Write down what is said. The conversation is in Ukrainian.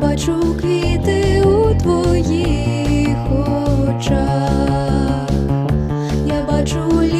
бачу квіти у твоїх очах, я бачу.